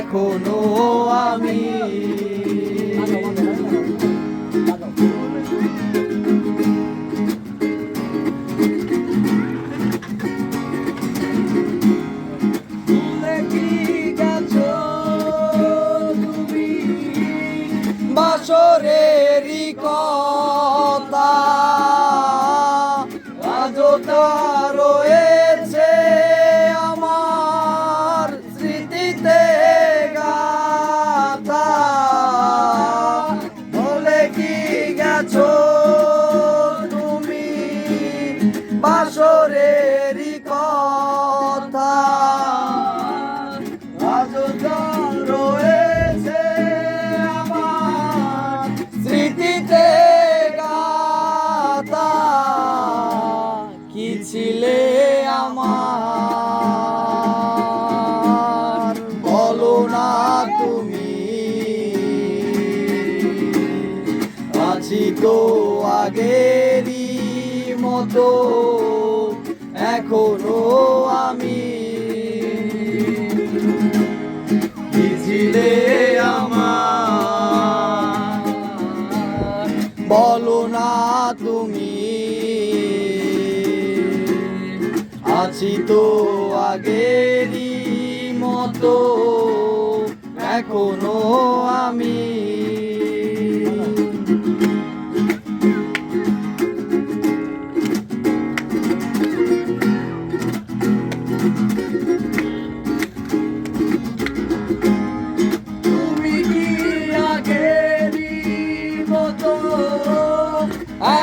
এখনও আমি। রয়েছে আমার না তুমি। আছি তো আগেরই মতো। এখনও আমি তুমি। আছি তো আগেরই মতো এখনও আমি।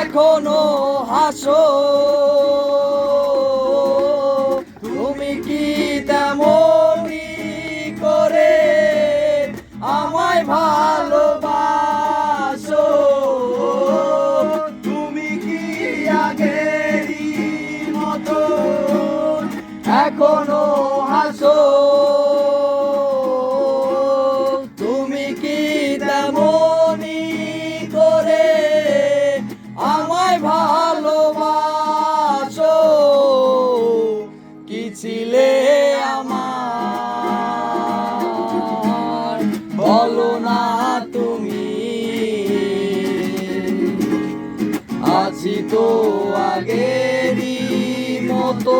এখনও হাসো। আছি তো আগেরই মতো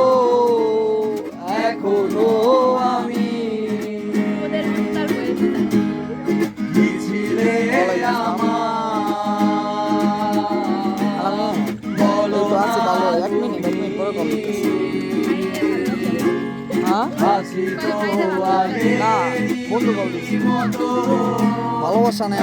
এখনও আমি ছিলে আমার বলো তো আছে ভালো, না এক মিনিট, এক মিনিট পরে call করতেছি। তুমি। হ্যাঁ আছি তো না বন্ধু ভালোবাসা নেই